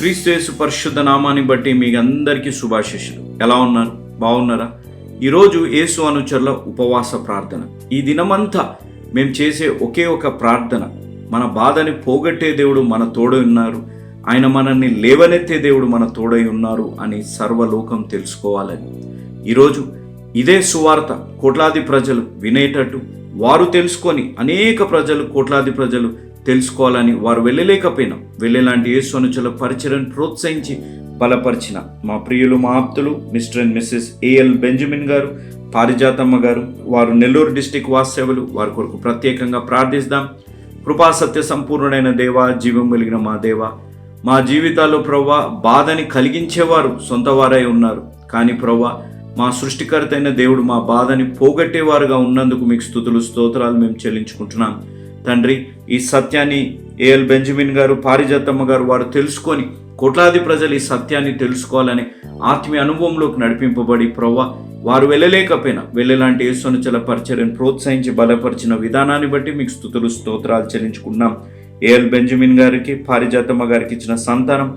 క్రీస్తు పరిశుద్ధ నామాన్ని బట్టి మీకు అందరికీ శుభాశిష్యులు ఎలా ఉన్నారు? బాగున్నారా? ఈరోజు యేసు అనుచరుల ఉపవాస ప్రార్థన. ఈ దినమంతా మేము చేసే ఒకే ఒక ప్రార్థన. మన బాధని పోగొట్టే దేవుడు మన తోడై ఉన్నారు. ఆయన మనల్ని లేవనెత్తే దేవుడు మన తోడై ఉన్నారు అని సర్వలోకం తెలుసుకోవాలని. ఈరోజు ఇదే సువార్త కోట్లాది ప్రజలు వినేటట్టు వారు తెలుసుకొని అనేక ప్రజలు కోట్లాది ప్రజలు తెలుసుకోవాలని వారు వెళ్ళలేకపోయినా వెళ్ళేలాంటి యేసు అనుచల పరిచయను ప్రోత్సహించి బలపరిచిన మా ప్రియులు మా ఆప్తులు Mr and Mrs A L Benjamin గారు పారిజాతమ్మ గారు వారు నెల్లూరు డిస్టిక్ వాస్తవులు వారి కొరకు ప్రత్యేకంగా ప్రార్థిస్తాం. కృపా సత్య సంపూర్ణుడైన దేవ జీవం కలిగిన మా దేవ మా జీవితాల్లో ప్రవ్వా బాధని కలిగించేవారు సొంత వారై ఉన్నారు. కానీ ప్రవ్వా మా సృష్టికర్త అయిన దేవుడు మా బాధని పోగొట్టేవారుగా ఉన్నందుకు మీకు స్థుతులు స్తోత్రాలు మేము చెల్లించుకుంటున్నాం. తండ్రి ఈ సత్యాన్ని ఏఎల్ బెంజమిన్ గారు పారిజాతమ్మ గారు వారు తెలుసుకొని కోట్లాది ప్రజలు ఈ సత్యాన్ని తెలుసుకోవాలని ఆత్మీయ అనుభవంలోకి నడిపింపబడి ప్రవ్వ వారు వెళ్ళలేకపోయినా వెళ్ళేలాంటి యేసును పరిచర్యను ప్రోత్సహించి బలపరిచిన విధానాన్ని బట్టి మీకు స్థుతులు స్తోత్రాలు చెల్లించుకున్నాం ఏఎల్ బెంజమిన్ గారికి పారిజాతమ్మ గారికి ఇచ్చిన సంతానం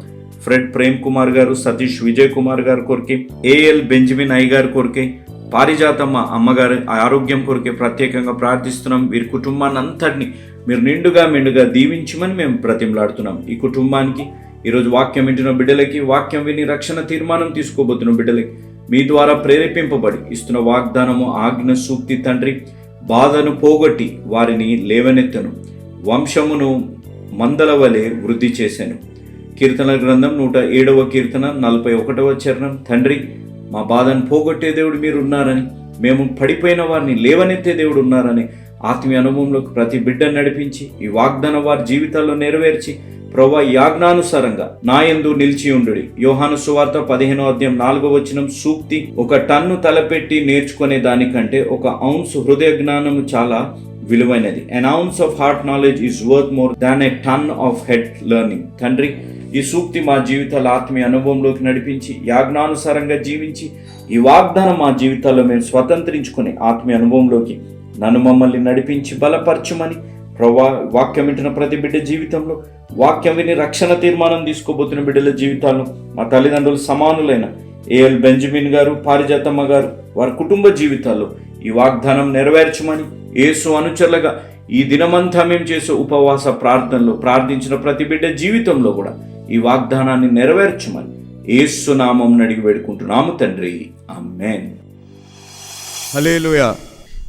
ఫ్రెడ్ ప్రేమ్ కుమార్ గారు సతీష్ విజయ్ కుమార్ గారి కొరికి ఏఎల్ బెంజమిన్ అయ్య గారి కొరికి పారిజాతమ్మ అమ్మగారి ఆరోగ్యం కొరకే ప్రత్యేకంగా ప్రార్థిస్తున్నాం. వీరి కుటుంబాన్ని అంతటిని మీరు నిండుగా మెండుగా దీవించమని మేము ప్రతిమలాడుతున్నాం ఈ కుటుంబానికి ఈరోజు వాక్యం వింటున్న బిడ్డలకి వాక్యం విని రక్షణ తీర్మానం తీసుకోబోతున్న బిడ్డలకి మీ ద్వారా ప్రేరేపింపబడి ఇస్తున్న వాగ్దానము ఆజ్ఞ సూక్తి తండ్రి బాధను పోగొట్టి వారిని లేవనెత్తను. వంశమును మందల వలె వృద్ధి చేశాను. కీర్తన గ్రంథం నూట ఏడవ కీర్తన నలభై ఒకటవ చరణం. తండ్రి మా బాధను పోగొట్టే దేవుడు మీరు ఉన్నారని మేము పడిపోయిన వారిని లేవనెత్తే దేవుడు ఉన్నారని ఆత్మీయ అనుభవంలోకి ప్రతి బిడ్డను నడిపించి ఈ వాగ్దాన వారి జీవితాల్లో నెరవేర్చి ప్రభా యాజ్ఞానుసారంగా నాయందు నిలిచి ఉండు యోహాను సువార్త పదిహేనో అధ్యాయం నాలుగో వచనం సూక్తి ఒక టన్ను తలపెట్టి నేర్చుకునే దానికంటే ఒక ఔన్స్ హృదయ జ్ఞానము చాలా విలువైనది. An ounce of heart knowledge is worth more than a ton of head learning తండ్రి ఈ సూక్తి మా జీవితాల ఆత్మీయ అనుభవంలోకి నడిపించి యాజ్ఞానుసారంగా జీవించి ఈ వాగ్దానం మా జీవితాల్లో మేము స్వతంత్రించుకుని ఆత్మీయ అనుభవంలోకి నన్ను మమ్మల్ని నడిపించి బలపరచమని ప్రవా వాక్యం వింటున్న ప్రతి బిడ్డ జీవితంలో వాక్యం విని రక్షణ తీర్మానం తీసుకోబోతున్న బిడ్డల జీవితాలను మా తల్లిదండ్రులు సమానులైన ఏఎల్ బెంజమిన్ గారు పారిజాతమ్మ గారు వారి కుటుంబ జీవితాల్లో ఈ వాగ్దానం నెరవేర్చమని ఏసు అనుచరులుగా ఈ దినమంతా మేము చేసే ఉపవాస ప్రార్థనలో ప్రార్థించిన ప్రతి బిడ్డ జీవితంలో కూడా ఈ వాగ్దానాన్ని నెరవేర్చమని ఏసునామం అడిగి వేడుకుంటున్నాము తండ్రి. అమ్మేన్ హలేలుయా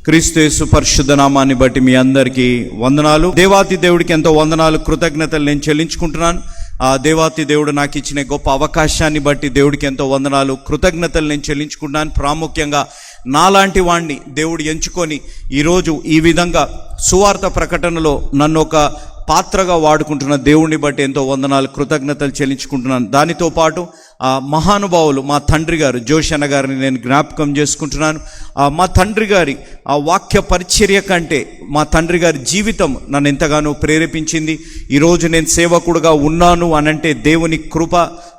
క్రీస్తు పరిశుద్ధ నామాన్ని బట్టి మీ అందరికీ వందనాలు. దేవాతి దేవుడికి ఎంతో వందనాలు కృతజ్ఞతలు నేను చెల్లించుకుంటున్నాను. ఆ దేవాతి దేవుడు నాకు ఇచ్చిన గొప్ప అవకాశాన్ని బట్టి దేవుడికి ఎంతో వందనాలు కృతజ్ఞతలు నేను చెల్లించుకుంటున్నాను. ప్రాముఖ్యంగా నాలాంటి వాణ్ణి దేవుడు ఎంచుకొని ఈరోజు ఈ విధంగా సువార్త ప్రకటనలో నన్ను ఒక పాత్రగా వాడుకుంటున్న దేవుణ్ణి బట్టి ఎంతో వందనాలు కృతజ్ఞతలు చెల్లించుకుంటున్నాను. దానితో పాటు ఆ మహానుభావులు మా తండ్రి గారు జోషన్న గారిని నేను జ్ఞాపకం చేసుకుంటున్నాను. మా తండ్రి గారి ఆ వాక్య పరిచర్య కంటే మా తండ్రి గారి జీవితం నన్ను ఎంతగానో ప్రేరేపించింది. ఈరోజు నేను సేవకుడుగా ఉన్నాను అనంటే దేవుని కృప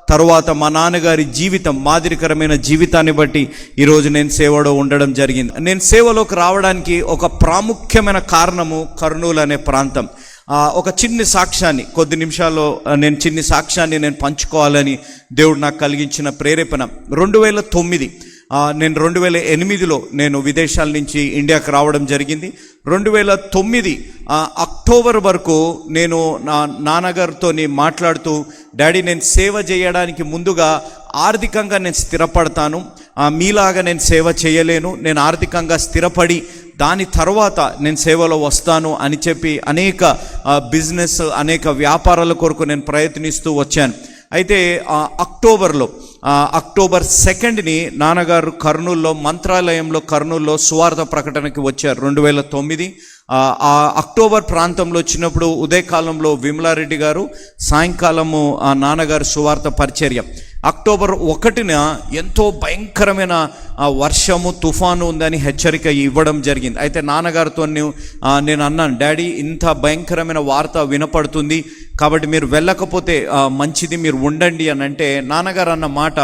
తరువాత మా నాన్నగారి జీవితం మాదిరికరమైన జీవితాన్ని బట్టి ఈరోజు నేను సేవలో ఉండడం జరిగింది. నేను సేవలోకి రావడానికి ఒక ప్రాముఖ్యమైన కారణము కర్నూలు అనే ప్రాంతం. ఒక చిన్ని సాక్ష్యాన్ని కొద్ది నిమిషాల్లో నేను చిన్ని సాక్ష్యాన్ని నేను పంచుకోవాలని దేవుడు నాకు కలిగించిన ప్రేరేపణ. రెండు వేల తొమ్మిది నేను రెండు వేల ఎనిమిదిలో నేను విదేశాల నుంచి ఇండియాకి రావడం జరిగింది. రెండు వేల తొమ్మిది అక్టోబర్ వరకు నేను నా నాన్నగారితో మాట్లాడుతూ డాడీ నేను సేవ చేయడానికి ముందుగా ఆర్థికంగా నేను స్థిరపడతాను. మీలాగా నేను సేవ చేయలేను. నేను ఆర్థికంగా స్థిరపడి దాని తర్వాత నేను సేవలో వస్తాను అని చెప్పి అనేక బిజినెస్ అనేక వ్యాపారాల కొరకు నేను ప్రయత్నిస్తూ వచ్చాను. అయితే అక్టోబర్లో అక్టోబర్ సెకండ్ని నాన్నగారు కర్నూల్లో మంత్రాలయంలో కర్నూల్లో సువార్త ప్రకటనకి వచ్చారు. రెండు వేల తొమ్మిది ఆ, అక్టోబర్ ప్రాంతంలో వచ్చినప్పుడు ఉదయకాలంలో విమలారెడ్డి గారు సాయంకాలము ఆ నాన్నగారు సువార్త పరిచర్య. అక్టోబర్ ఒకటిన ఎంతో భయంకరమైన వర్షము తుఫాను ఉందని హెచ్చరిక ఇవ్వడం జరిగింది. అయితే నాన్నగారితో నేను నేను అన్నాను డాడీ ఇంత భయంకరమైన వార్త వినపడుతుంది. కాబట్టి మీరు వెళ్ళకపోతే మంచిది మీరు ఉండండి అని అంటే నాన్నగారు అన్న మాట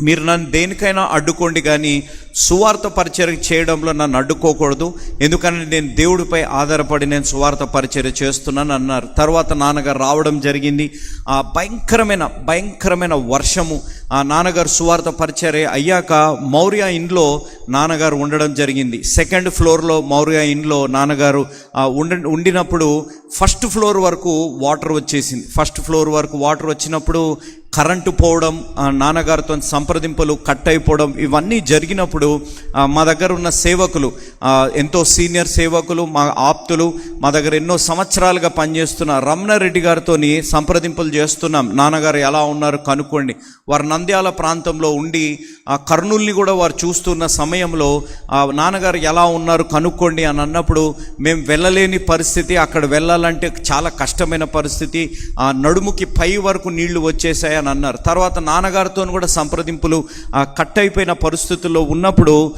మీరు నన్ను దేనికైనా అడ్డుకోండి కానీ సువార్త పరిచర్య చేయడంలో నన్ను అడ్డుకోకూడదు. ఎందుకంటే నేను దేవుడిపై ఆధారపడి నేను సువార్త పరిచర్య చేస్తున్నాను అన్నారు. తర్వాత నాన్నగారు రావడం జరిగింది. ఆ భయంకరమైన భయంకరమైన వర్షము ఆ నాన్నగారు సువార్త పరిచర్య అయ్యాక మౌర్య ఇంట్లో నాన్నగారు ఉండడం జరిగింది. సెకండ్ ఫ్లోర్లో మౌర్య ఇంట్లో నాన్నగారు ఉండ ఉండినప్పుడు ఫస్ట్ ఫ్లోర్ వరకు వాటర్ వచ్చేసింది. ఫస్ట్ ఫ్లోర్ వరకు వాటర్ వచ్చినప్పుడు కరెంటు పోవడం నాన్నగారితో సంప్రదింపులు కట్ అయిపోవడం ఇవన్నీ జరిగినప్పుడు మా దగ్గర ఉన్న సేవకులు ఎంతో సీనియర్ సేవకులు మా ఆప్తులు మా దగ్గర ఎన్నో సంవత్సరాలుగా పనిచేస్తున్న రమణారెడ్డి గారితో సంప్రదింపులు చేస్తున్నాం. నాన్నగారు ఎలా ఉన్నారు కనుక్కోండి. వారు నంద్యాల ప్రాంతంలో ఉండి ఆ కర్నూల్ని కూడా వారు చూస్తున్న సమయంలో నాన్నగారు ఎలా ఉన్నారు కనుక్కోండి అని అన్నప్పుడు మేము వెళ్ళలేని పరిస్థితి అక్కడ వెళ్ళాలంటే చాలా కష్టమైన పరిస్థితి ఆ నడుముకి పై వరకు నీళ్ళు వచ్చేసాయి అని అన్నారు. తర్వాత నాన్నగారితో కూడా సంప్రదింపులు కట్ అయిపోయిన పరిస్థితుల్లో ఉన్నప్పుడు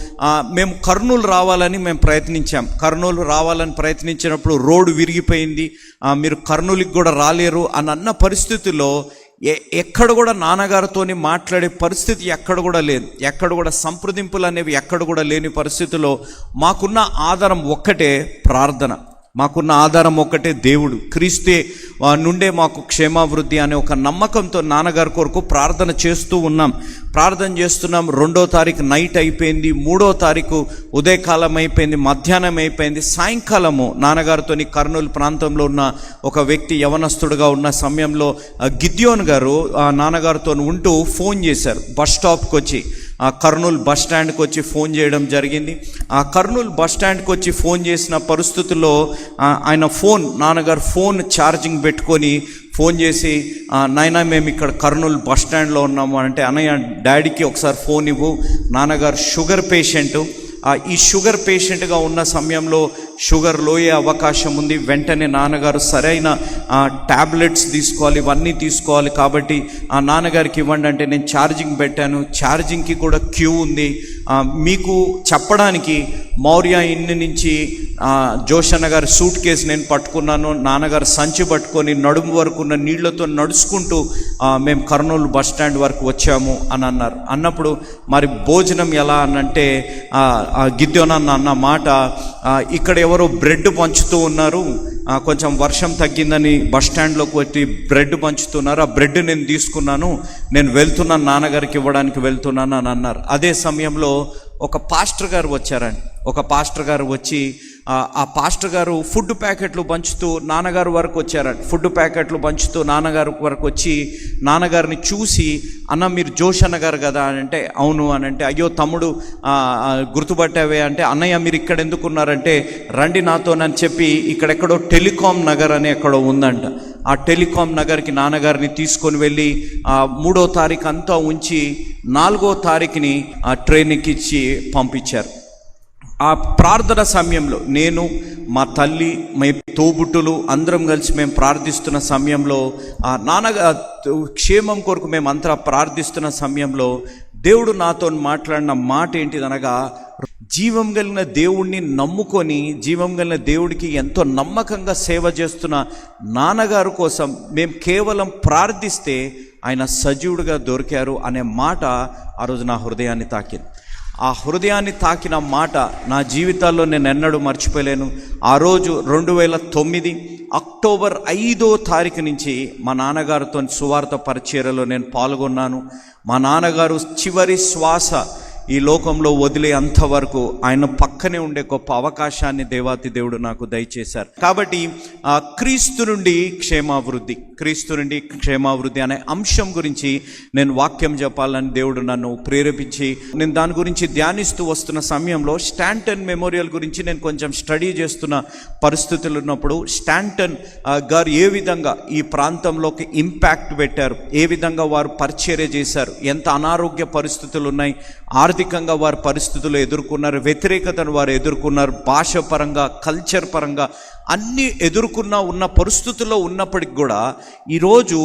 మేము కర్నూలు రావాలని మేము ప్రయత్నించాం. కర్నూలు రావాలని ప్రయత్నించినప్పుడు రోడ్డు విరిగిపోయింది. మీరు కర్నూలుకి కూడా రాలేరు అని అన్న పరిస్థితుల్లో ఎ- ఎక్కడ కూడా నాన్నగారితోని మాట్లాడే పరిస్థితి ఎక్కడ కూడా లేదు. ఎక్కడ కూడా సంప్రదింపులు అనేవి ఎక్కడ కూడా లేని పరిస్థితిలో మాకున్న ఆధారం ఒక్కటే ప్రార్థన. మాకున్న ఆధారం ఒక్కటే దేవుడు. క్రీస్తే నుండే మాకు క్షేమాభివృద్ధి అనే ఒక నమ్మకంతో నాన్నగారి కొరకు ప్రార్థన చేస్తూ ఉన్నాం. ప్రార్థన చేస్తున్నాం. రెండో తారీఖు నైట్ అయిపోయింది. మూడో తారీఖు ఉదయకాలం అయిపోయింది. మధ్యాహ్నం అయిపోయింది. సాయంకాలము నాన్నగారితోని కర్నూలు ప్రాంతంలో ఉన్న ఒక వ్యక్తి యవనస్తుడుగా ఉన్న సమయంలో గిద్యోన్ గారు నాన్నగారితో ఉంటూ ఫోన్ చేశారు. బస్ స్టాప్కి వచ్చి ఆ కర్నూలు బస్ స్టాండ్కి వచ్చి ఫోన్ చేయడం జరిగింది. ఆ కర్నూలు బస్ స్టాండ్కి వచ్చి ఫోన్ చేసిన పరిస్థితుల్లో ఆయన ఫోన్ నాన్నగారు ఫోన్ ఛార్జింగ్ పెట్టుకొని ఫోన్ చేసి నాయన మేము ఇక్కడ కర్నూలు బస్ స్టాండ్లో ఉన్నాము. అంటే అన్నయ్య డాడీకి ఒకసారి ఫోన్ ఇవ్వు. నాన్నగారు షుగర్ పేషెంటు. ఈ షుగర్ పేషెంట్గా ఉన్న సమయంలో షుగర్ లోయే అవకాశం ఉంది. వెంటనే నాన్నగారు సరైన ట్యాబ్లెట్స్ తీసుకోవాలి ఇవన్నీ తీసుకోవాలి కాబట్టి ఆ నాన్నగారికి ఇవ్వండి అంటే నేను ఛార్జింగ్ పెట్టాను. ఛార్జింగ్కి కూడా క్యూ ఉంది. మీకు చెప్పడానికి మౌర్య ఇన్ని నుంచి జోషన్న గారి సూట్ కేసు నేను పట్టుకున్నాను నాన్నగారు సంచి పట్టుకొని నడుము వరకు ఉన్న నీళ్ళతో నడుచుకుంటూ మేము కర్నూలు బస్ స్టాండ్ వరకు వచ్చాము అని అన్నారు. అన్నప్పుడు మరి భోజనం ఎలా అనంటే ఆ, గిద్దెనన్న అన్న మాట ఇక్కడ ఎవరో బ్రెడ్ పంచుతూ ఉన్నారు కొంచెం వర్షం తగ్గిందని బస్ స్టాండ్లోకి వచ్చి బ్రెడ్ పంచుతున్నారు. ఆ బ్రెడ్ నేను తీసుకున్నాను. నేను వెళ్తున్నాను నాన్నగారికి ఇవ్వడానికి వెళ్తున్నాను అని అన్నారు. అదే సమయంలో ఒక పాస్టర్ గారు వచ్చారండి. ఒక పాస్టర్ గారు వచ్చి ఆ, పాస్టర్ గారు ఫుడ్ ప్యాకెట్లు పంచుతూ నాన్నగారు వరకు వచ్చారంట. ఫుడ్ ప్యాకెట్లు పంచుతూ నాన్నగారు వరకు వచ్చి నాన్నగారిని చూసి అన్న మీరు జోష్ అన్నగారు కదా? అని అంటే అవును అని అంటే అయ్యో తమ్ముడు గుర్తుపట్టావే? అంటే అన్నయ్య మీరు ఇక్కడ ఎందుకున్నారంటే రండి నాతోనని చెప్పి ఇక్కడెక్కడో టెలికాం నగర్ అని ఎక్కడో ఉందంట. ఆ టెలికాం నగర్కి నాన్నగారిని తీసుకొని వెళ్ళి ఆ మూడో తారీఖు అంతా ఉంచి నాలుగో తారీఖుని ఆ ట్రైన్కి ఇచ్చి పంపించారు. ఆ ప్రార్థన సమయంలో నేను మా తల్లి మా తోబుట్టులు అందరం కలిసి మేము ప్రార్థిస్తున్న సమయంలో ఆ నాన్న క్షేమం కొరకు మేము అంతా ప్రార్థిస్తున్న సమయంలో దేవుడు నాతో మాట్లాడిన మాట ఏంటిదనగా జీవం కలిగిన దేవుణ్ణి నమ్ముకొని జీవం కలిగిన దేవుడికి ఎంతో నమ్మకంగా సేవ చేస్తున్న నాన్నగారు కోసం మేము కేవలం ప్రార్థిస్తే ఆయన సజీవుడిగా దొరికారు అనే మాట ఆ రోజు నా హృదయాన్ని తాకింది. ఆ హృదయాన్ని తాకిన మాట నా జీవితాల్లో నేను ఎన్నడూ మర్చిపోలేను. ఆ రోజు రెండు వేల తొమ్మిది అక్టోబర్ ఐదో తారీఖు నుంచి మా నాన్నగారితో సువార్త పరిచర్యలో నేను పాల్గొన్నాను. మా నాన్నగారు చివరి శ్వాస ఈ లోకంలో వదిలే అంతవరకు ఆయన పక్కనే ఉండే గొప్ప అవకాశాన్ని దేవాతి దేవుడు నాకు దయచేశారు. కాబట్టి ఆ క్రీస్తు నుండి క్షేమాభివృద్ధి క్రీస్తు నుండి క్షేమాభివృద్ధి అనే అంశం గురించి నేను వాక్యం చెప్పాలని దేవుడు నన్ను ప్రేరేపించి నేను దాని గురించి ధ్యానిస్తూ వస్తున్న సమయంలో స్టాంటన్ మెమోరియల్ గురించి నేను కొంచెం స్టడీ చేస్తున్న పరిస్థితులు ఉన్నప్పుడు స్టాంటన్ గారు ఏ విధంగా ఈ ప్రాంతంలోకి ఇంపాక్ట్ పెట్టారు ఏ విధంగా వారు పరిచర్య చేశారు ఎంత అనారోగ్య పరిస్థితులు ఉన్నాయి ఆర్థికంగా వారి పరిస్థితులు ఎదుర్కొన్నారు వ్యతిరేకతను వారు ఎదుర్కొన్నారు భాష పరంగా కల్చర్ పరంగా అన్నీ ఎదుర్కొన్న ఉన్న పరిస్థితుల్లో ఉన్నప్పటికి కూడా ఈరోజు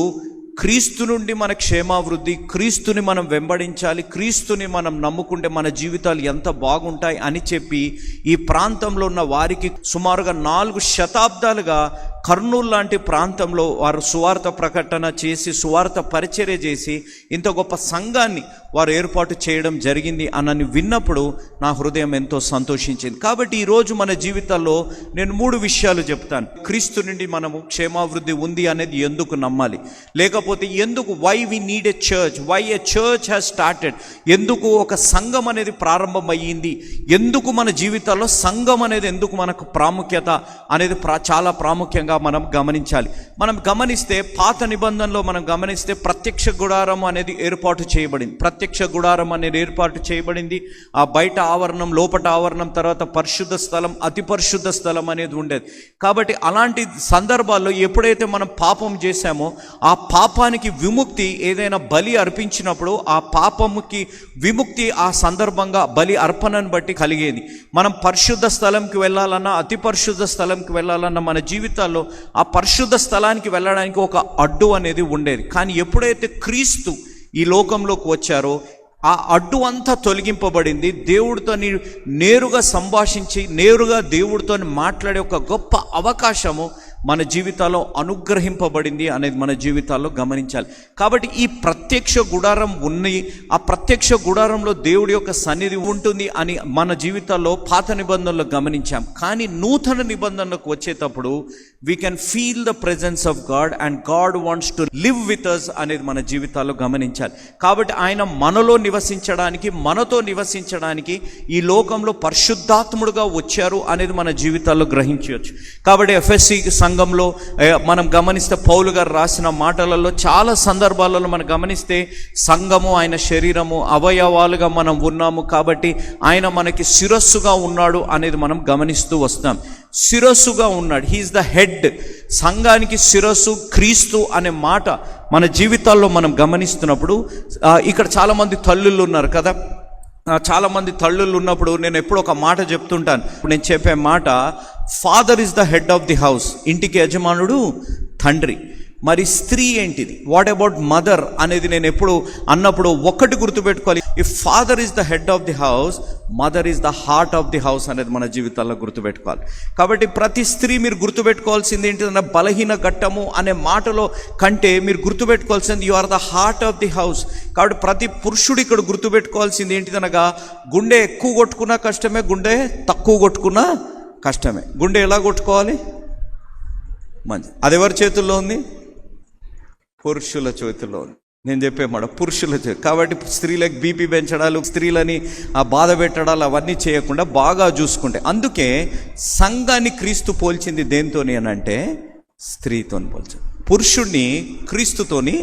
క్రీస్తు నుండి మన క్షేమాభివృద్ధి క్రీస్తుని మనం వెంబడించాలి క్రీస్తుని మనం నమ్ముకుంటే మన జీవితాలు ఎంత బాగుంటాయి అని చెప్పి ఈ ప్రాంతంలో ఉన్న వారికి సుమారుగా నాలుగు శతాబ్దాలుగా కర్నూలు లాంటి ప్రాంతంలో వారు సువార్త ప్రకటన చేసి సువార్త పరిచర్య చేసి ఇంత గొప్ప సంఘాన్ని వారు ఏర్పాటు చేయడం జరిగింది అనని విన్నప్పుడు నా హృదయం ఎంతో సంతోషించింది. కాబట్టి ఈరోజు మన జీవితాల్లో నేను మూడు విషయాలు చెప్తాను. క్రీస్తు నుండి మనము క్షేమాభివృద్ధి ఉంది అనేది ఎందుకు నమ్మాలి? లేకపోతే ఎందుకు why we need a church why a church has started ఎందుకు ఒక సంఘం అనేది ప్రారంభమయ్యింది? ఎందుకు మన జీవితాల్లో సంఘం అనేది ఎందుకు మనకు ప్రాముఖ్యత అనేది ప్రా చాలా ప్రాముఖ్యంగా మనం గమనించాలి. మనం గమనిస్తే పాత నిబంధనలో మనం గమనిస్తే ప్రత్యక్ష గుడారం అనేది ఏర్పాటు చేయబడింది. ప్రత్యక్ష గుడారం అనేది ఏర్పాటు చేయబడింది. ఆ బయట ఆవరణం లోపట ఆవరణం తర్వాత పరిశుద్ధ స్థలం అతి పరిశుద్ధ స్థలం అనేది ఉండేది. కాబట్టి అలాంటి సందర్భాల్లో ఎప్పుడైతే మనం పాపం చేశామో ఆ పాపానికి విముక్తి ఏదైనా బలి అర్పించినప్పుడు ఆ పాపముకి విముక్తి ఆ సందర్భంగా బలి అర్పణను బట్టి కలిగేది. మనం పరిశుద్ధ స్థలంకి వెళ్ళాలన్నా అతి పరిశుద్ధ స్థలంకి వెళ్ళాలన్నా మన జీవితాల్లో ఆ పరిశుద్ధ స్థలానికి వెళ్ళడానికి ఒక అడ్డు అనేది ఉండేది. కానీ ఎప్పుడైతే క్రీస్తు ఈ లోకంలోకి వచ్చారో ఆ అడ్డు అంతా తొలగింపబడింది. దేవుడితో నేరుగా సంభాషించి నేరుగా దేవుడితో మాట్లాడే ఒక గొప్ప అవకాశము మన జీవితాల్లో అనుగ్రహింపబడింది అనేది మన జీవితాల్లో గమనించాలి. కాబట్టి ఈ ప్రత్యక్ష గుడారం ఉన్నాయి ఆ ప్రత్యక్ష గుడారంలో దేవుడి యొక్క సన్నిధి ఉంటుంది అని మన జీవితాల్లో పాత నిబంధనలు గమనించాం. కానీ నూతన నిబంధనలకు వచ్చేటప్పుడు we can feel the presence of God and God wants to live with us అనేది మన జీవితాల్లో గమనించాలి. కాబట్టి ఆయన మనలో నివసించడానికి మనతో నివసించడానికి ఈ లోకంలో పరిశుద్ధాత్ముడుగా వచ్చారు అనేది మన జీవితాల్లో గ్రహించవచ్చు. కాబట్టి ఎఫ్ఎస్సి సంఘంలో మనం గమనిస్తే పౌలు గారు రాసిన మాటలలో చాలా సందర్భాలలో మనం గమనిస్తే సంఘము ఆయన శరీరము అవయవాలుగా మనం ఉన్నాము కాబట్టి ఆయన మనకి శిరస్సుగా ఉన్నాడు అనేది మనం గమనిస్తూ వస్తాం. శిరస్సుగా ఉన్నాడు. హీఈస్ ద హెడ్ సంఘానికి శిరస్సు క్రీస్తు అనే మాట మన జీవితాల్లో మనం గమనిస్తున్నప్పుడు ఇక్కడ చాలామంది తల్లుళ్ళు ఉన్నారు కదా. చాలామంది తల్లుళ్ళు ఉన్నప్పుడు నేను ఎప్పుడు ఒక మాట చెప్తుంటాను. నేను చెప్పే మాట father is the head of the house ఇంటికి యజమానుడు తండ్రి. మరి స్త్రీ ఏంటిది? వాట్ అబౌట్ మదర్ అనేది నేను ఎప్పుడు అన్నప్పుడు ఒక్కటి గుర్తుపెట్టుకోవాలి. If father is the head of the house mother is the heart of the house అనేది మన జీవితాల్లో గుర్తుపెట్టుకోవాలి. కాబట్టి ప్రతి స్త్రీ మీరు గుర్తుపెట్టుకోవాల్సింది ఏంటిదన్న బలహీన ఘట్టము అనే మాటలో కంటే మీరు గుర్తుపెట్టుకోవాల్సింది you are the heart of the house కాబట్టి ప్రతి పురుషుడు ఇక్కడ గుర్తుపెట్టుకోవాల్సింది ఏంటిదనగా గుండె ఎక్కువ కొట్టుకున్నా కష్టమే గుండె తక్కువ కొట్టుకున్నా కష్టమే. గుండె ఎలా కొట్టుకోవాలి? మంచి. అది ఎవరి చేతుల్లో ఉంది? పురుషుల చేతిలో. నేను చెప్పే మాట పురుషుల చేతి కాబట్టి స్త్రీలకు బీపీ పెంచడాలు స్త్రీలని ఆ బాధ పెట్టడాలు అవన్నీ చేయకుండా బాగా చూసుకుంటే. అందుకే సంఘాన్ని క్రీస్తు పోల్చింది దేనితోని అని అంటే స్త్రీతోని పోల్చింది పురుషుణ్ణి క్రీస్తుతోని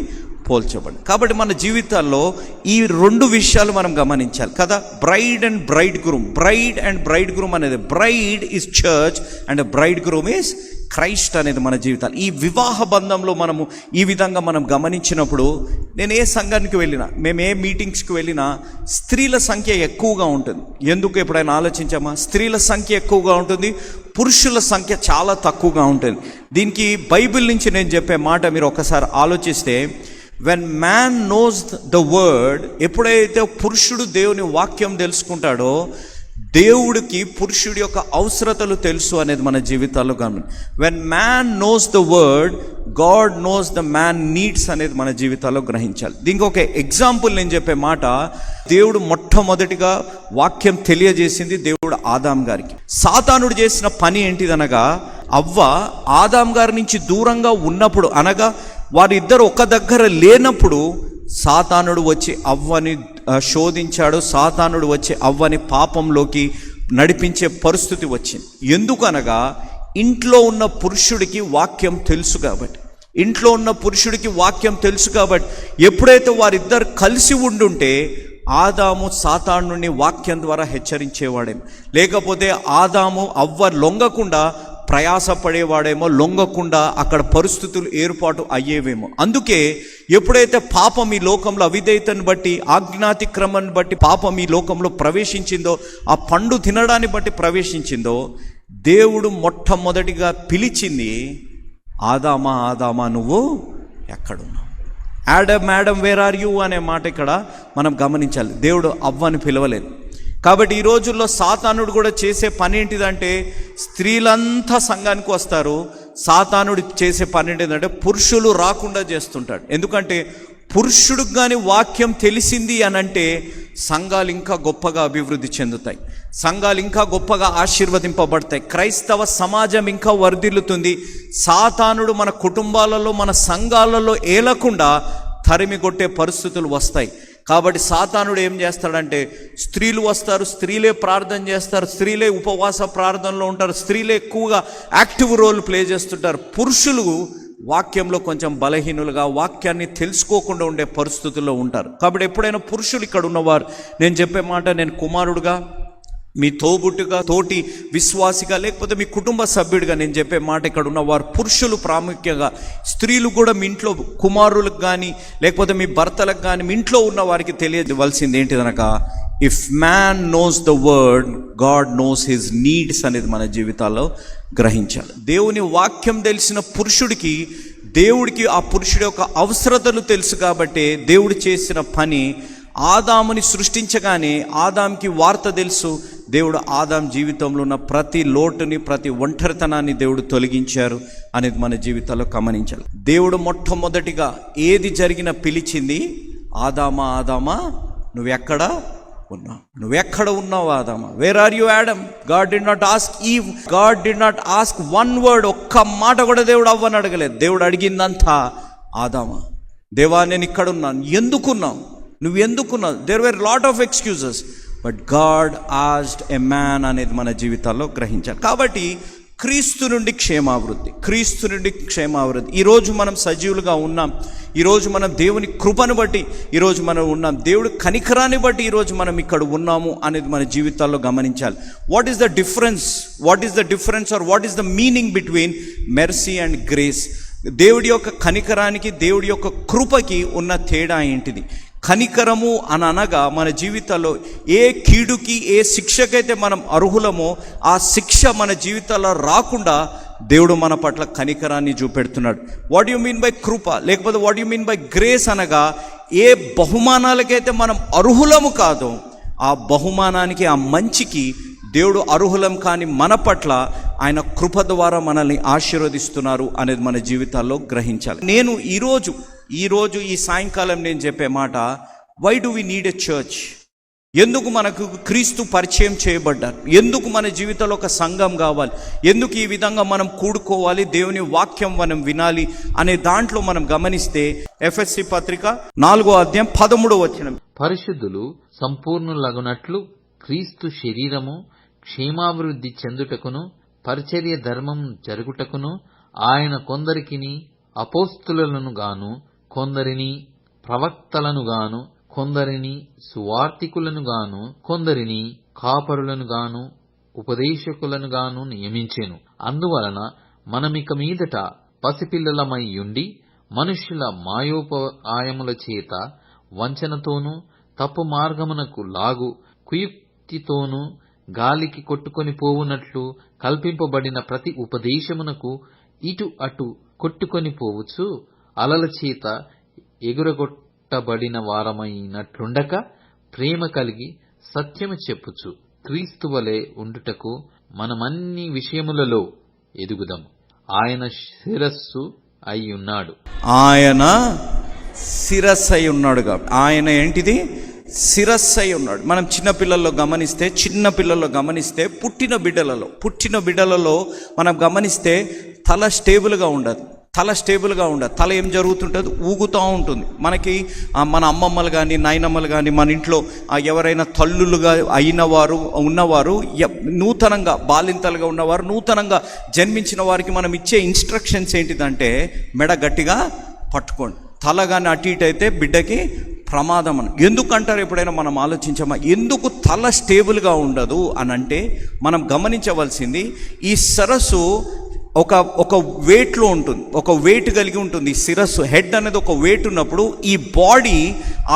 పోల్చబడి. కాబట్టి మన జీవితాల్లో ఈ రెండు విషయాలు మనం గమనించాలి కదా. Bride and bridegroom bride and bridegroom అనేది bride is church and bridegroom is Christ అనేది మన జీవితాలు. ఈ వివాహ బంధంలో మనము ఈ విధంగా మనం గమనించినప్పుడు నేను ఏ సంఘానికి వెళ్ళినా మేము ఏ మీటింగ్స్కి వెళ్ళినా స్త్రీల సంఖ్య ఎక్కువగా ఉంటుంది. ఎందుకు ఎప్పుడైనా ఆలోచించామా? స్త్రీల సంఖ్య ఎక్కువగా ఉంటుంది పురుషుల సంఖ్య చాలా తక్కువగా ఉంటుంది. దీనికి బైబిల్ నుంచి నేను చెప్పే మాట మీరు ఒకసారి ఆలోచిస్తే when man knows the word ఎప్పుడైతే పురుషుడు దేవుని వాక్యం తెలుసుకుంటాడో దేవుడికి పురుషుడి యొక్క అవసరతలు తెలుసు అనేది మన జీవితాల్లో గమని when man knows the word God knows the man needs అనేది మన జీవితాల్లో గ్రహించాలి. దీనికి ఒక ఎగ్జాంపుల్ నేను చెప్పే మాట దేవుడు మొట్టమొదటిగా వాక్యం తెలియజేసింది దేవుడు ఆదాం గారికి. సాతానుడు చేసిన పని ఏంటిదనగా అవ్వ ఆదాం గారి నుంచి దూరంగా ఉన్నప్పుడు అనగా వారిద్దరు ఒక దగ్గర లేనప్పుడు సాతానుడు వచ్చి అవ్వని శోధించాడు. సాతానుడు వచ్చి అవ్వని పాపంలోకి నడిపించే పరిస్థితి వచ్చింది. ఎందుకనగా ఇంట్లో ఉన్న పురుషుడికి వాక్యం తెలుసు కాబట్టి. ఇంట్లో ఉన్న పురుషుడికి వాక్యం తెలుసు కాబట్టి. ఎప్పుడైతే వారిద్దరు కలిసి ఉండుంటే ఆదాము సాతానుని వాక్యం ద్వారా హెచ్చరించేవాడేం లేకపోతే ఆదాము అవ్వ లొంగకుండా ప్రయాసపడేవాడేమో లొంగకుండా అక్కడ పరిస్థితులు ఏర్పాటు అయ్యేవేమో. అందుకే ఎప్పుడైతే పాపం ఈ లోకంలో అవిధేయతను బట్టి ఆజ్ఞాతిక్రమాన్ని బట్టి పాపం ఈ లోకంలో ప్రవేశించిందో ఆ పండు తినడాన్ని బట్టి ప్రవేశించిందో దేవుడు మొట్టమొదటిగా పిలిచింది ఆదామా ఆదామా నువ్వు ఎక్కడున్నావు? Adam madam where are you అనే మాట ఇక్కడ మనం గమనించాలి. దేవుడు అవ్వని పిలవలేదు. కాబట్టి ఈ రోజుల్లో సాతానుడు కూడా చేసే పని ఏంటిదంటే స్త్రీలంతా సంఘానికి వస్తారు. సాతానుడు చేసే పని ఏంటిదంటే పురుషులు రాకుండా చేస్తుంటాడు. ఎందుకంటే పురుషుడికి కానీ వాక్యం తెలిసింది అని అంటే సంఘాలు ఇంకా గొప్పగా అభివృద్ధి చెందుతాయి. సంఘాలు ఇంకా గొప్పగా ఆశీర్వదింపబడతాయి. క్రైస్తవ సమాజం ఇంకా వర్ధిల్లుతుంది. సాతానుడు మన కుటుంబాలలో మన సంఘాలలో ఏలకుండా తరిమి కొట్టే పరిస్థితులు వస్తాయి. కాబట్టి సాతానుడు ఏం చేస్తాడంటే స్త్రీలు వస్తారు స్త్రీలే ప్రార్థన చేస్తారు స్త్రీలే ఉపవాస ప్రార్థనలో ఉంటారు స్త్రీలే ఎక్కువగా యాక్టివ్ రోల్ ప్లే చేస్తుంటారు. పురుషులు వాక్యంలో కొంచెం బలహీనులుగా వాక్యాన్ని తెలుసుకోకుండా ఉండే పరిస్థితుల్లో ఉంటారు. కాబట్టి ఎప్పుడైనా పురుషులు ఇక్కడ ఉన్నవారు నేను చెప్పే మాట నేను కుమారుడుగా మీ తోబుట్టుగా తోటి విశ్వాసిగా లేకపోతే మీ కుటుంబ సభ్యుడిగా నేను చెప్పే మాట ఇక్కడ ఉన్న వారు పురుషులు ప్రాముఖ్యంగా స్త్రీలు కూడా మీ ఇంట్లో కుమారులకు కానీ లేకపోతే మీ భర్తలకు కానీ మీ ఇంట్లో ఉన్న వారికి తెలియవలసింది ఏంటిదనక if man knows the word God knows his needs అనేది మన జీవితాల్లో గ్రహించాలి. దేవుని వాక్యం తెలిసిన పురుషుడికి దేవుడికి ఆ పురుషుడి యొక్క అవసరతలు తెలుసు కాబట్టి దేవుడు చేసిన పని ఆదాముని సృష్టించగానే ఆదాంకి వార్త తెలుసు. దేవుడు ఆదాం జీవితంలో ఉన్న ప్రతి లోటుని ప్రతి ఒంటరితనాన్ని దేవుడు తొలగించారు అనేది మన జీవితాల్లో గమనించాలి. దేవుడు మొట్టమొదటిగా ఏది జరిగిన పిలిచింది ఆదామా ఆదామా నువ్వెక్కడ ఉన్నావు? నువ్వెక్కడ ఉన్నావు ఆదామా? Where are you Adam God did not ask ఈ God did not ask one word ఒక్క మాట కూడా దేవుడు అవ్వని అడగలేదు దేవుడు అడిగిందంతా ఆదామా దేవా నేను ఇక్కడ ఉన్నాను. ఎందుకున్నావు నువ్వు ఎందుకున్నావు there were lot of excuses but God asked a man అనేది మన జీవితాల్లో గ్రహించాలి. కాబట్టి క్రీస్తు నుండి క్షేమాభివృద్ధి క్రీస్తు నుండి క్షేమాభివృద్ధి. ఈరోజు మనం సజీవులుగా ఉన్నాం. ఈరోజు మనం దేవుని కృపను బట్టి ఈరోజు మనం ఉన్నాం. దేవుడి కనికరాన్ని బట్టి ఈరోజు మనం ఇక్కడ ఉన్నాము అనేది మన జీవితాల్లో గమనించాలి. What is the difference what is the difference or what is the meaning between mercy and grace దేవుడి యొక్క కనికరానికి దేవుడి యొక్క కృపకి ఉన్న తేడా ఏంటిది? కనికరము అని అనగా మన జీవితాల్లో ఏ కీడుకి ఏ శిక్షకైతే మనం అర్హులమో ఆ శిక్ష మన జీవితాల్లో రాకుండా దేవుడు మన పట్ల కనికరాన్ని చూపెడుతున్నాడు. వాట్ యు మీన్ బై కృప? లేకపోతే what you mean by grace అనగా ఏ బహుమానాలకైతే మనం అర్హులము కాదో ఆ బహుమానానికి ఆ మంచికి దేవుడు అర్హులం కాని మన పట్ల ఆయన కృప ద్వారా మనల్ని ఆశీర్వదిస్తున్నారు అనేది మన జీవితాల్లో గ్రహించాలి. నేను ఈరోజు ఈరోజు ఈ సాయంకాలం నేను చెప్పే మాట why do we need a church ఎందుకు మనకు క్రీస్తు పరిచయం చేయబడ్డారు? ఎందుకు మన జీవితంలో ఒక సంఘం కావాలి? ఎందుకు ఈ విధంగా మనం కూడుకోవాలి? దేవుని వాక్యం మనం వినాలి? అనే దాంట్లో మనం గమనిస్తే ఎఫ్ఎస్సి పత్రిక నాలుగో అధ్యాయం పదమూడో వచ్చిన పరిశుద్ధులు సంపూర్ణులగునట్లు క్రీస్తు శరీరము క్షేమాభివృద్ధి చెందుటకును పరిచర్య ధర్మం జరుగుటకును ఆయన కొందరికిని అపోస్తులను గాను కొందరిని ప్రవక్తలనుగాను కొందరిని సువార్తికులనుగాను కొందరిని కాపరులను గాను ఉపదేశకులను గాను నియమించెను. అందువలన మనమిక మీదట పసిపిల్లలమై ఉండి మనుష్యుల మాయోపాయముల చేత వంచనతోనూ తప్పు మార్గమునకు లాగు కుయుక్తితోనూ గాలికి కొట్టుకొని పోవునట్లు కల్పింపబడిన ప్రతి ఉపదేశమునకు ఇటు అటు కొట్టుకొని పోవచ్చు. అలలచీత ఎగురగొట్టబడిన వారమైనట్లుండక ప్రేమ కలిగి సత్యము చెప్పుచు క్రీస్తువలే ఉండుటకు మనమన్ని విషయములలో ఎదుగుదాం. ఆయన శిరస్సు అయి ఉన్నాడు ఆయన శిరస్సు అయి ఉన్నాడు కాబట్టి. ఆయన ఏంటిది? శిరస్సు అయి ఉన్నాడు మనం చిన్న పిల్లల్లో గమనిస్తే చిన్న పిల్లల్లో గమనిస్తే పుట్టిన బిడ్డలలో పుట్టిన బిడ్డలలో మనం గమనిస్తే తల స్టేబుల్గా ఉండదు. తల స్టేబుల్గా ఉండదు తల ఏం జరుగుతుంటుంది? ఊగుతూ ఉంటుంది. మనకి మన అమ్మమ్మలు కానీ నాయనమ్మలు కానీ మన ఇంట్లో ఎవరైనా తల్లులుగా అయిన వారు ఉన్నవారు నూతనంగా బాలింతలుగా ఉన్నవారు నూతనంగా జన్మించిన వారికి మనం ఇచ్చే ఇన్స్ట్రక్షన్స్ ఏంటిదంటే మెడ గట్టిగా పట్టుకోండి. తల కానీ అటు ఇటు అయితే బిడ్డకి ప్రమాదం అని ఎందుకంటారు ఎప్పుడైనా మనం ఆలోచించామా? ఎందుకు తల స్టేబుల్గా ఉండదు అని అంటే మనం గమనించవలసింది ఈ సరస్సు ఒక ఒక వెయిట్లో ఉంటుంది. ఒక వెయిట్ కలిగి ఉంటుంది. శిరస్సు హెడ్ అనేది ఒక వెయిట్ ఉన్నప్పుడు ఈ బాడీ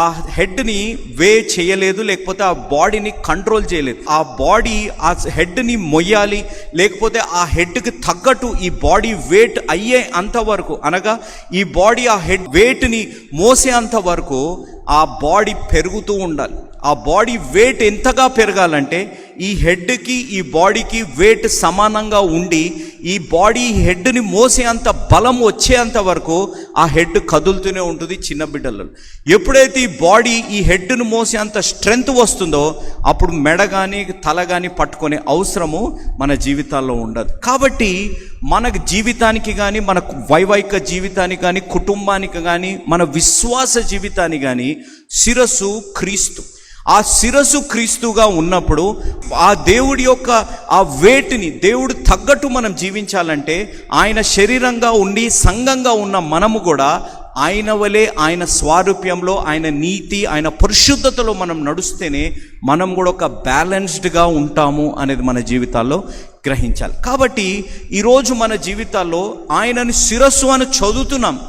ఆ హెడ్ని వే చేయలేదు లేకపోతే ఆ బాడీని కంట్రోల్ చేయలేదు. ఆ బాడీ ఆ హెడ్ని మొయ్యాలి లేకపోతే ఆ హెడ్కి తగ్గట్టు ఈ బాడీ వెయిట్ అయ్యే అంతవరకు అనగా ఈ బాడీ ఆ హెడ్ వెయిట్ని మోసే అంతవరకు ఆ బాడీ పెరుగుతూ ఉండాలి. ఆ బాడీ వెయిట్ ఎంతగా పెరగాలంటే ఈ హెడ్కి ఈ బాడీకి వెయిట్ సమానంగా ఉండి ఈ బాడీ హెడ్ని మోసే అంత బలం వచ్చేంత వరకు ఆ హెడ్ కదులుతూనే ఉంటుంది చిన్న బిడ్డలలో ఎప్పుడైతే ఈ బాడీ ఈ హెడ్ను మోసే అంత స్ట్రెంగ్త్ వస్తుందో అప్పుడు మెడ కానీ తల కానీ పట్టుకునే అవసరము మన జీవితాల్లో ఉండదు. కాబట్టి మనకు జీవితానికి కానీ మన వైవాహిక జీవితానికి కానీ కుటుంబానికి కానీ మన విశ్వాస జీవితానికి కానీ శిరస్సు క్రీస్తు. ఆ శిరస్సు క్రీస్తుగా ఉన్నప్పుడు ఆ దేవుడి యొక్క ఆ వేటిని దేవుడు తగ్గట్టు మనం జీవించాలంటే ఆయన శరీరంగా ఉండి సంఘంగా ఉన్న మనము కూడా ఆయన వలె ఆయన స్వారూప్యంలో ఆయన నీతి ఆయన పరిశుద్ధతలో మనం నడుస్తేనే మనం కూడా ఒక బ్యాలెన్స్డ్గా ఉంటాము అనేది మన జీవితాల్లో గ్రహించాలి. కాబట్టి ఈరోజు మన జీవితాల్లో ఆయనని శిరస్సు అని చదువుతున్నాం.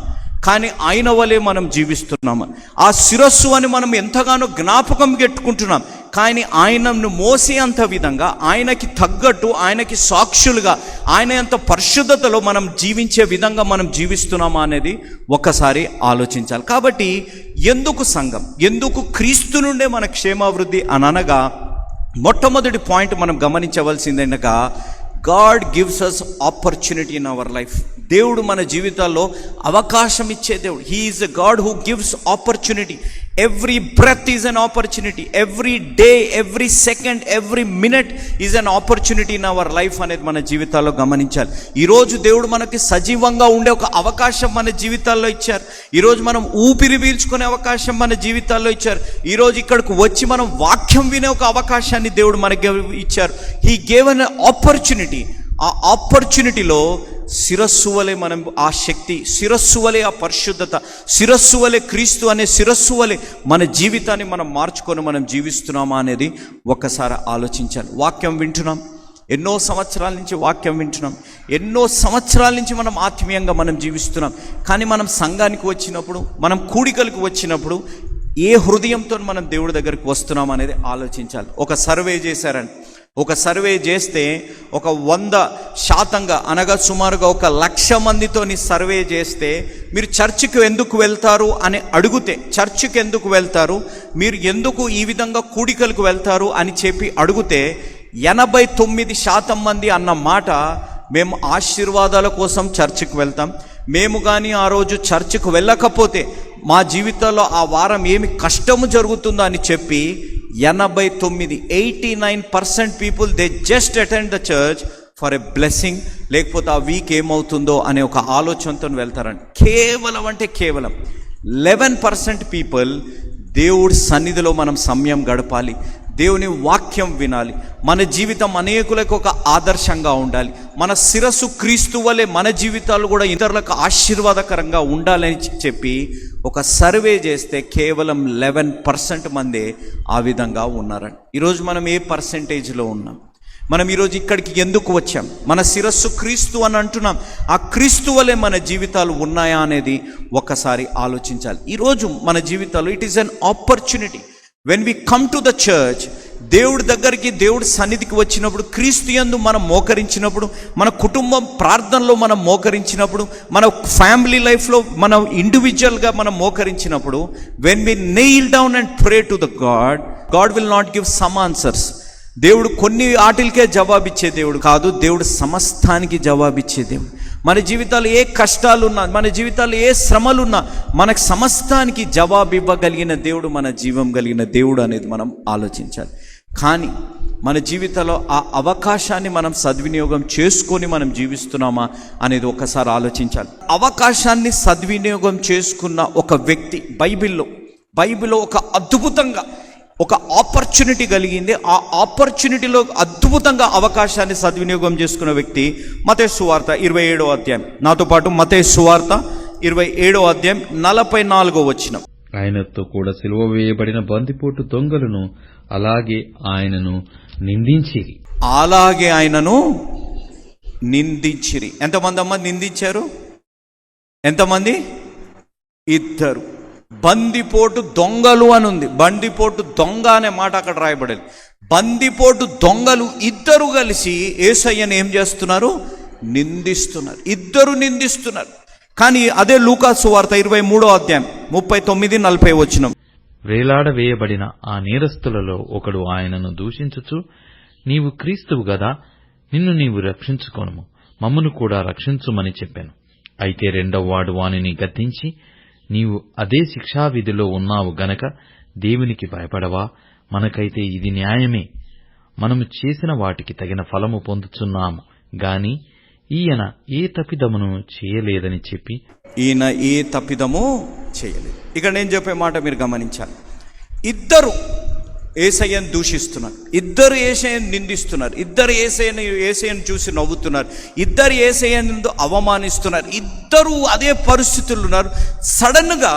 కానీ ఆయన వలె మనం జీవిస్తున్నాము. ఆ శిరస్సు అని మనం ఎంతగానో జ్ఞాపకం పెట్టుకుంటున్నాం. కానీ ఆయనను మోసే అంత విధంగా ఆయనకి తగ్గట్టు ఆయనకి సాక్షులుగా ఆయన ఎంత పరిశుద్ధతలో మనం జీవించే విధంగా మనం జీవిస్తున్నామా అనేది ఒకసారి ఆలోచించాలి. కాబట్టి ఎందుకు సంఘం? ఎందుకు క్రీస్తు నుండే మన క్షేమాభివృద్ధి? అని అనగా మొట్టమొదటి పాయింట్ మనం గమనించవలసిందనగా God gives us opportunity in our life దేవుడు మన జీవితాల్లో అవకాశం ఇచ్చే దేవుడు. He is God who gives opportunity every breath is an opportunity every day every second every minute is an opportunity in our life అనేది మన జీవితాల్లో గమనించాలి. ఈరోజు దేవుడు మనకి సజీవంగా ఉండే ఒక అవకాశం మన జీవితాల్లో ఇచ్చారు. ఈరోజు మనం ఊపిరి పీల్చుకునే అవకాశం మన జీవితాల్లో ఇచ్చారు. ఈరోజు ఇక్కడికి వచ్చి మనం వాక్యం వినే ఒక అవకాశాన్ని దేవుడు మనకి ఇచ్చారు. హీ గేవ్ అన్ ఆపర్చునిటీ ఆ ఆపర్చునిటీలో శిరస్సు వలె మనం ఆ శక్తి శిరస్సు వలె ఆ పరిశుద్ధత శిరస్సు వలె క్రీస్తు అనే శిరస్సు వలె మన జీవితాన్ని మనం మార్చుకొని మనం జీవిస్తున్నామా అనేది ఒక్కసారి ఆలోచించాలి. వాక్యం వింటున్నాం. ఎన్నో సంవత్సరాల నుంచి వాక్యం వింటున్నాం. ఎన్నో సంవత్సరాల నుంచి మనం ఆత్మీయంగా మనం జీవిస్తున్నాం. కానీ మనం సంఘానికి వచ్చినప్పుడు మనం కూడికలకు వచ్చినప్పుడు ఏ హృదయంతో మనం దేవుడి దగ్గరికి వస్తున్నాం అనేది ఆలోచించాలి. ఒక సర్వే చేశారండి. ఒక సర్వే చేస్తే ఒక వంద శాతంగా అనగా సుమారుగా ఒక లక్ష మందితోని సర్వే చేస్తే మీరు చర్చికి ఎందుకు వెళ్తారు అని అడిగితే చర్చికి ఎందుకు వెళ్తారు మీరు ఎందుకు ఈ విధంగా కూడికలకు వెళ్తారు అని చెప్పి అడిగితే ఎనభై తొమ్మిది శాతం మంది అన్న మాట మేము ఆశీర్వాదాల కోసం చర్చికి వెళ్తాం. మేము కానీ ఆ రోజు చర్చికి వెళ్ళకపోతే మా జీవితంలో ఆ వారం ఏమి కష్టము జరుగుతుందో అని చెప్పి ఎనభై తొమ్మిది eighty nine percent people they just attend the church for a blessing లేకపోతే ఆ వీక్ ఏమవుతుందో అనే ఒక ఆలోచనతో వెళ్తారండి. కేవలం అంటే కేవలం లెవెన్ పర్సెంట్ పీపుల్ దేవుడి సన్నిధిలో మనం సమయం గడపాలి. దేవుని వాక్యం వినాలి. మన జీవితం అనేకులకు ఒక ఆదర్శంగా ఉండాలి. మన శిరస్సు క్రీస్తు వలె మన జీవితాలు కూడా ఇతరులకు ఆశీర్వాదకరంగా ఉండాలని చెప్పి ఒక సర్వే చేస్తే కేవలం లెవెన్ పర్సెంట్ మందే ఆ విధంగా ఉన్నారండి ఈరోజు మనం ఏ పర్సెంటేజ్లో ఉన్నాం? మనం ఈరోజు ఇక్కడికి ఎందుకు వచ్చాం? మన శిరస్సు క్రీస్తు అని అంటున్నాం. ఆ క్రీస్తు వలె మన జీవితాలు ఉన్నాయా అనేది ఒకసారి ఆలోచించాలి. ఈరోజు మన జీవితాలు it is an opportunity. When we come to the church దేవుడి దగ్గరికి దేవుడి సన్నిధికి వచ్చినప్పుడు క్రీస్తు యందు మనం మోకరించినప్పుడు మన కుటుంబం ప్రార్థనలో మనం మోకరించినప్పుడు మన ఫ్యామిలీ లైఫ్లో మనం ఇండివిజువల్గా మనం మోకరించినప్పుడు when we nail down and pray to the God God will not give some answers దేవుడు కొన్ని ఆటలకే జవాబిచ్చే దేవుడు కాదు దేవుడు సమస్తానికి జవాబిచ్చే దేవుడు. మన జీవితాలు ఏ కష్టాలు ఉన్నా మన జీవితాలు ఏ శ్రమలు ఉన్నా మనకు సమస్తానికి జవాబు ఇవ్వగలిగిన దేవుడు మన జీవం కలిగిన దేవుడు అనేది మనం ఆలోచించాలి. కానీ మన జీవితంలో ఆ అవకాశాన్ని మనం సద్వినియోగం చేసుకొని మనం జీవిస్తున్నామా అనేది ఒకసారి ఆలోచించాలి. అవకాశాన్ని సద్వినియోగం చేసుకున్న ఒక వ్యక్తి బైబిల్లో బైబిల్లో ఒక అద్భుతంగా ఒక ఆపర్చునిటీ కలిగింది. ఆ ఆపర్చునిటీలో అద్భుతంగా అవకాశాన్ని సద్వినియోగం చేసుకున్న వ్యక్తి మతే సువార్త ఇరవై ఏడో అధ్యాయం. నాతో పాటు మతే సువార్త ఇరవై ఏడో అధ్యాయం నలభై నాలుగో వచ్చిన ఆయనతో కూడా సిలువ వేయబడిన బందిపోటు దొంగలను అలాగే ఆయనను నిందించిరి. అలాగే ఆయనను నిందించిరి. ఎంతమంది అమ్మ నిందించారు? ఎంతమంది? ఇద్దరు. బందిపోటు దొంగలు అని ఉంది బందిపోటు దొంగ అనే మాట అక్కడ రాయబడేది. బందిపోటు దొంగలు ఇద్దరు కలిసి ఏసయ్యను ఏం చేస్తున్నారు? నిందిస్తున్నారు. ఇద్దరు నిందిస్తున్నారు. కానీ అదే లూకాసు వార్త ఇరవై మూడో అధ్యాయం ముప్పై తొమ్మిది నలభై వచ్చిన వేలాడవేయబడిన ఆ నేరస్తులలో ఒకడు ఆయనను దూషించుచు నీవు క్రీస్తువు గదా నిన్ను నీవు రక్షించుకోను మమ్మను కూడా రక్షించుమని చెప్పాను. అయితే రెండవ వాడు వానిని గద్దించి నీవు అదే శిక్షావిధిలో ఉన్నావు గనక దేవునికి భయపడవా? మనకైతే ఇది న్యాయమే. మనము చేసిన వాటికి తగిన ఫలము పొందుచున్నాము గాని ఈయన ఏ తప్పిదమును చేయలేదని చెప్పి ఈయన ఏ తప్పిదము చేయలేదు. ఇక్కడ నేను చెప్పే మాట మీరు గమనించాలి. ఇద్దరు ఏసయ్యను దూషిస్తున్నారు. ఇద్దరు ఏసయ్యను నిందిస్తున్నారు. ఇద్దరు ఏసయ్యను ఏసయ్యను చూసి నవ్వుతున్నారు. ఇద్దరు ఏసయ్యను అవమానిస్తున్నారు. ఇద్దరు అదే పరిస్థితులు ఉన్నారు. సడన్గా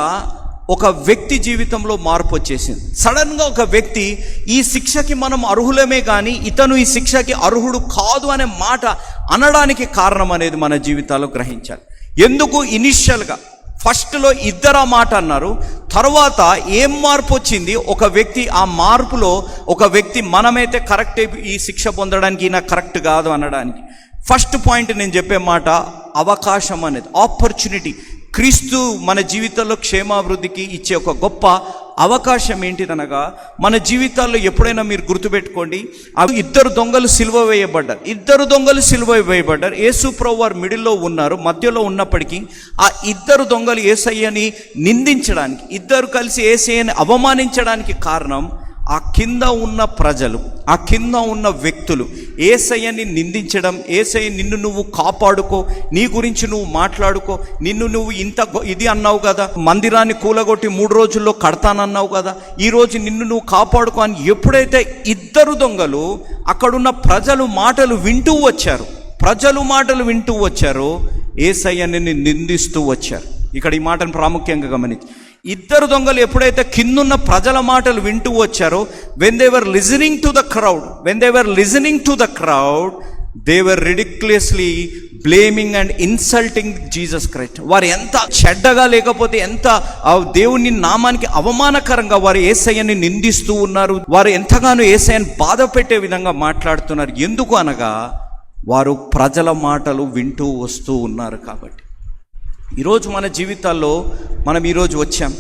ఒక వ్యక్తి జీవితంలో మార్పు వచ్చేసింది. సడన్గా ఒక వ్యక్తి ఈ శిక్షకి మనం అర్హులమే కానీ ఇతను ఈ శిక్షకి అర్హుడు కాదు అనే మాట అనడానికి కారణం అనేది మన జీవితాల్లో గ్రహించాలి. ఎందుకు? ఇనిషియల్గా ఫస్ట్లో ఇద్దరు ఆ మాట అన్నారు. తర్వాత ఏం మార్పు వచ్చింది? ఒక వ్యక్తి ఆ మార్పులో ఒక వ్యక్తి మనమైతే కరెక్ట్ ఈ శిక్ష పొందడానికి ఈయన కరెక్ట్ కాదు అనడానికి. ఫస్ట్ పాయింట్ నేను చెప్పే మాట అవకాశం అనేది ఆపర్చునిటీ. క్రీస్తు మన జీవితంలో క్షేమాభివృద్ధికి ఇచ్చే ఒక గొప్ప అవకాశం ఏంటిదనగా మన జీవితాల్లో ఎప్పుడైనా మీరు గుర్తుపెట్టుకోండి అవి ఇద్దరు దొంగలు సిలువ వేయబడ్డారు. ఇద్దరు దొంగలు సిలువ వేయబడ్డారు. యేసు వారు మిడిల్లో ఉన్నారు మధ్యలో ఉన్నప్పటికీ ఆ ఇద్దరు దొంగలు ఏసయ్యని నిందించడానికి ఇద్దరు కలిసి ఏసయ్యని అవమానించడానికి కారణం ఆ కింద ఉన్న ప్రజలు ఆ కింద ఉన్న వ్యక్తులు ఏసయ్యని నిందించడం ఏసయ్య నిన్ను నువ్వు కాపాడుకో నీ గురించి నువ్వు మాట్లాడుకో నిన్ను నువ్వు ఇంత ఇది అన్నావు కదా మందిరాన్ని కూలగొట్టి మూడు రోజుల్లో కడతానన్నావు కదా ఈరోజు నిన్ను నువ్వు కాపాడుకో అని ఎప్పుడైతే ఇద్దరు దొంగలు అక్కడున్న ప్రజలు మాటలు వింటూ వచ్చారు ప్రజలు మాటలు వింటూ వచ్చారు ఏసయ్యని నిందిస్తూ వచ్చారు. ఇక్కడ ఈ మాటను ప్రాముఖ్యంగా గమనించి. ఇద్దరు దొంగలు ఎప్పుడైతే కిందున్న ప్రజల మాటలు వింటూ వచ్చారో when they're listening to the crowd when they're listening to the crowd they're ridiculously blaming and insulting Jesus Christ వారు ఎంత చెడ్డగా లేకపోతే ఎంత ఆ దేవుని నామానికి అవమానకరంగా వారు ఏసయ్యని నిందిస్తూ ఉన్నారు వారు ఎంతగానో ఏసయ్యని బాధ పెట్టే విధంగా మాట్లాడుతున్నారు. ఎందుకు అనగా వారు ప్రజల మాటలు వింటూ వస్తూ ఉన్నారు కాబట్టి. ఈరోజు మన జీవితాల్లో మనం ఈరోజు వచ్చాం.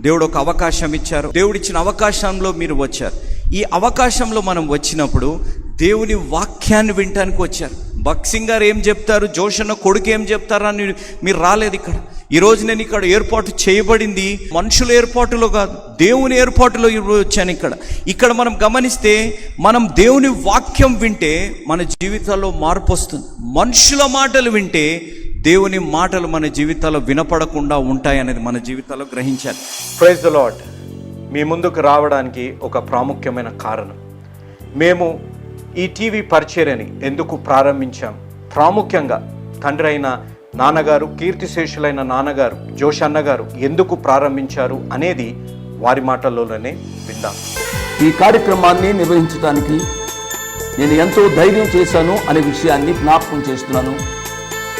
దేవుడు ఒక అవకాశం ఇచ్చారు. దేవుడు ఇచ్చిన అవకాశంలో మీరు వచ్చారు. ఈ అవకాశంలో మనం వచ్చినప్పుడు దేవుని వాక్యాన్ని వినటానికి వచ్చారు. బక్సింగ్ గారు ఏం చెప్తారు? జోషన్న కొడుకు ఏం చెప్తారు? అని మీరు రాలేదు ఇక్కడ. ఈరోజు నేను ఇక్కడ ఏర్పాటు చేయబడింది మనుషుల ఏర్పాటులో కాదు దేవుని ఏర్పాటులో వచ్చాను ఇక్కడ. ఇక్కడ మనం గమనిస్తే మనం దేవుని వాక్యం వింటే మన జీవితాల్లో మార్పు వస్తుంది. మనుషుల మాటలు వింటే దేవుని మాటలు మన జీవితాల్లో వినపడకుండా ఉంటాయనేది మన జీవితాల్లో గ్రహించాలి. ప్రైజ్ ద లాడ్ మీ ముందుకు రావడానికి ఒక ప్రాముఖ్యమైన కారణం. మేము ఈ టీవీ పరిచర్యని ఎందుకు ప్రారంభించాం? ప్రాముఖ్యంగా తండ్రి అయిన నాన్నగారు కీర్తిశేషులైన నాన్నగారు జోష్ అన్నగారు ఎందుకు ప్రారంభించారు అనేది వారి మాటల్లోనే విందాం. ఈ కార్యక్రమాన్ని నిర్వహించడానికి నేను ఎంతో ధైర్యం చేశాను అనే విషయాన్ని జ్ఞాపకం చేస్తున్నాను.